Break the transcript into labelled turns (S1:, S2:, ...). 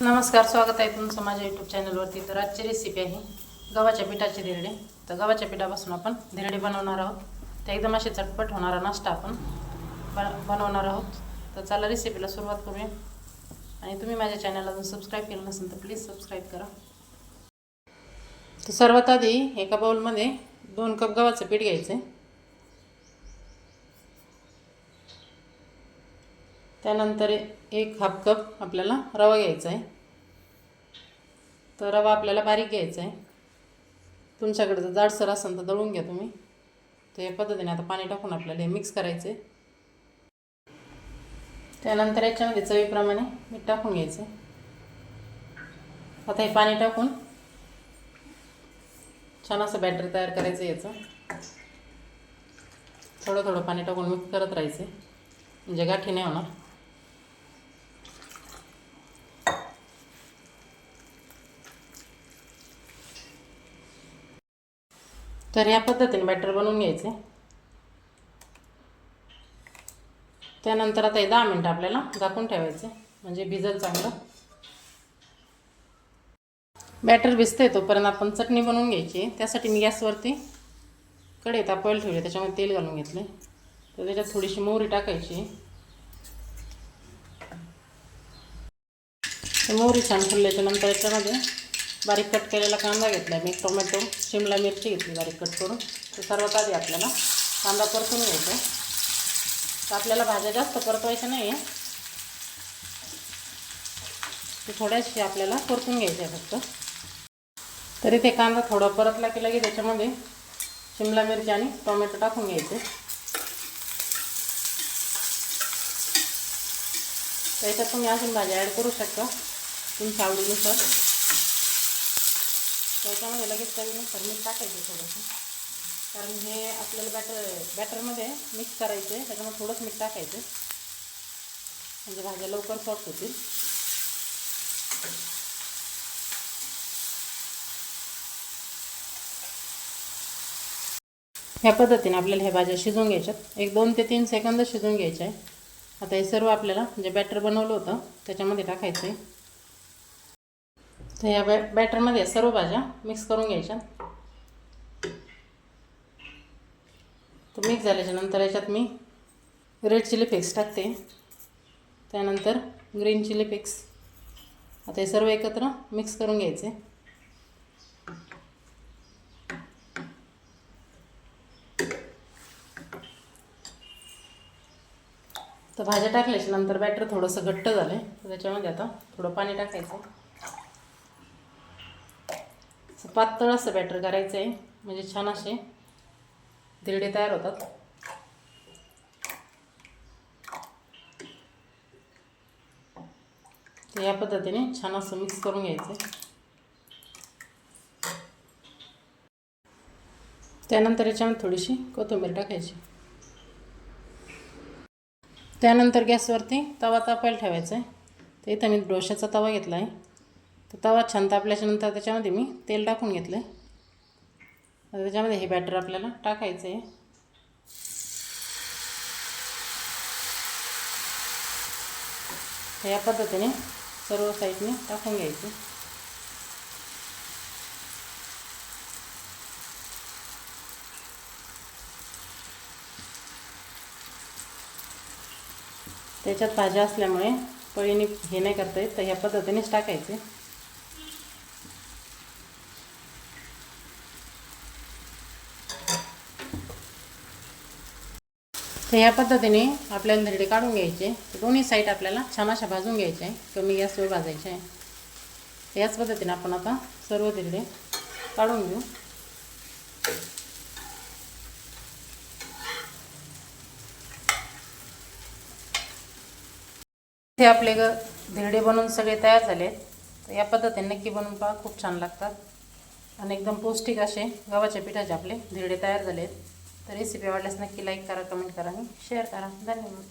S1: नमस्कार स्वागत आहे तुमचं माझ्या यूट्यूब चॅनलवरती तर आजची रेसिपी आहे गव्हाच्या पिठाचे धिरडे. तर गव्हाच्या पिठापासून आपण धिरडे बनवणार आहोत. ते एकदम असे चटपट होणारा नाश्ता आपण बन बनवणार आहोत. तर चला रेसिपीला सुरुवात करूया. आणि तुम्ही माझ्या चॅनलला जर सबस्क्राईब केलं नसेल तर प्लीज सबस्क्राईब करा. तर सर्वात आधी एका बाउलमध्ये दोन कप गव्हाचं पीठ घ्यायचं आहे त्यानंतर एक हाफ कप आपल्याला रवा घ्यायचा आहे. तर रवा आपल्याला बारीक घ्यायचा आहे. तुमच्याकडे जर जाडसर असेल तर दळून घ्या तुम्ही. तर या पद्धतीने आता पाणी टाकून आपल्याला हे मिक्स करायचे त्यानंतर याच्यामध्ये चवीप्रमाणे मीठ टाकून घ्यायचं आता हे पाणी टाकून छान असं बॅटर तयार करायचं याचं. थोडं थोडं पाणी टाकून मिक्स करत राहायचं म्हणजे गाठी नाही होणार. तर या पद्धतीने बॅटर बनवून घ्यायचे. त्यानंतर आता हे दहा मिनटं आपल्याला झाकून ठेवायचे म्हणजे भिजत चांगलं. बॅटर भिजतंय तोपर्यंत आपण चटणी बनवून घ्यायची. त्यासाठी मी गॅसवरती कडे तापवायला ठेवले त्याच्यामध्ये तेल घालून घेतले. तर त्याच्यात थोडीशी मोहरी टाकायची. मोहरी छान फुलल्याच्या नंतर याच्यामध्ये बारीक कट केलेला कांदा घेतला मी टोमॅटो शिमला मिरची घेतली बारीक कट करून. तर सर्वात आधी आपल्याला कांदा परतून घ्यायचा आहे. तर आपल्याला भाज्या जास्त परतवायच्या नाही आहे ते थोड्याशी आपल्याला परतून घ्यायच्या आहे फक्त. तरी ते कांदा थोडा परतला की लगेच त्याच्यामध्ये शिमला मिरची आणि टोमॅटो टाकून घ्यायचे. त्याच्यात तुम्ही अजून भाज्या ॲड करू शकता तुमच्या आवडीनुसार. त्याच्यामध्ये लगेच चवीनुसार मीठ टाकायचं थोडंसं. कारण हे आपल्याला बॅटर बॅटरमध्ये मिक्स करायचं आहे त्याच्यामुळे थोडंच मीठ टाकायचं. म्हणजे भाज्या लवकर सॉफ्ट होतील. ह्या पद्धतीने आपल्याला ह्या भाज्या शिजवून घ्यायच्यात. एक दोन ते तीन सेकंद शिजवून घ्यायच्या आहे आता हे सर्व आपल्याला जे बॅटर बनवलं होतं त्याच्यामध्ये टाकायचं. आहे तर या बॅ बॅटरमध्ये सर्व भाज्या मिक्स करून घ्यायच्या. तर मिक्स झाल्याच्यानंतर याच्यात मी रेड चिली फ्लेक्स टाकते. त्यानंतर ग्रीन चिली फ्लेक्स आता हे सर्व एकत्र मिक्स करून घ्यायचे. तर भाज्या टाकल्याच्या नंतर बॅटर थोडंसं घट्ट झालं आहे त्याच्यामध्ये आता थोडं पाणी टाकायचं. पातळ असं बॅटर करायचं आहे म्हणजे छान असे धिरडे तयार होतात. तर या पद्धतीने छान असं मिक्स करून घ्यायचं त्यानंतर याच्यामध्ये थोडीशी कोथिंबीर टाकायची. त्यानंतर गॅसवरती तवा तापायला ठेवायचा आहे तर इथं मी डोशाचा तवा घेतला आहे तर तवा छान तापल्याच्यानंतर त्याच्यामध्ये मी तेल टाकून घेतलं आहे त्याच्यामध्ये हे बॅटर आपल्याला टाकायचं आहे या पद्धतीने सर्व साईडने टाकून घ्यायचं. त्याच्यात भाज्या असल्यामुळे पळीने हे नाही करता येत तर ह्या पद्धतीनेच टाकायचे. तर ह्या पद्धतीने आपल्याला धिरडे काढून घ्यायचे. दोन्ही साईड आपल्याला छान अशा भाजून घ्यायचे. आहे कमी गॅसवर भाजायचे आहे. याच पद्धतीने आपण आता सर्व धिरडे काढून घेऊ. हे आपले ग धिरडे बनवून सगळे तयार झाले तर या पद्धतीने नक्की बनवून पहा खूप छान लागतात. आणि एकदम पौष्टिक असे गव्हाच्या पिठाचे आपले धिरडे तयार झालेत. तर रेसिपी आवडल्यास नक्की लाईक करा कमेंट करा आणि शेअर करा. धन्यवाद.